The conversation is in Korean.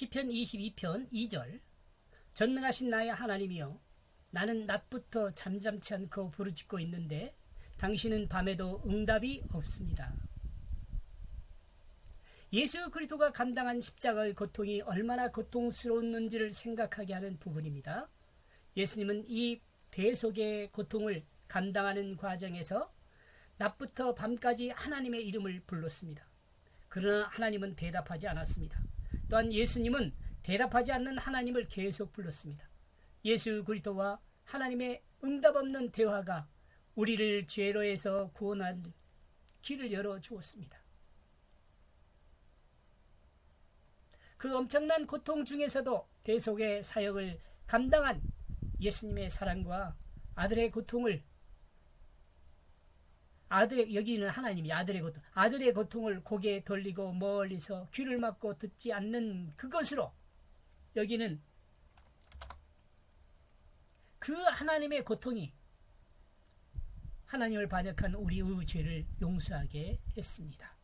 시편 22편 2절 전능하신 나의 하나님이여 나는 낮부터 잠잠치 않고 부르짖고 있는데 당신은 밤에도 응답이 없습니다. 예수 그리스도가 감당한 십자가의 고통이 얼마나 고통스러웠는지를 생각하게 하는 부분입니다. 예수님은 이 대속의 고통을 감당하는 과정에서 낮부터 밤까지 하나님의 이름을 불렀습니다. 그러나 하나님은 대답하지 않았습니다. 또한 예수님은 대답하지 않는 하나님을 계속 불렀습니다. 예수 그리스도와 하나님의 응답 없는 대화가 우리를 죄로에서 구원할 길을 열어 주었습니다. 그 엄청난 고통 중에서도 대속의 사역을 감당한 예수님의 사랑과 아들의 고통을 아들의 여기는 하나님이 아들의 고통 아들의 고통을 고개 돌리고 멀리서 귀를 막고 듣지 않는 그것으로 여기는 그 하나님의 고통이 하나님을 반역한 우리의 죄를 용서하게 했습니다.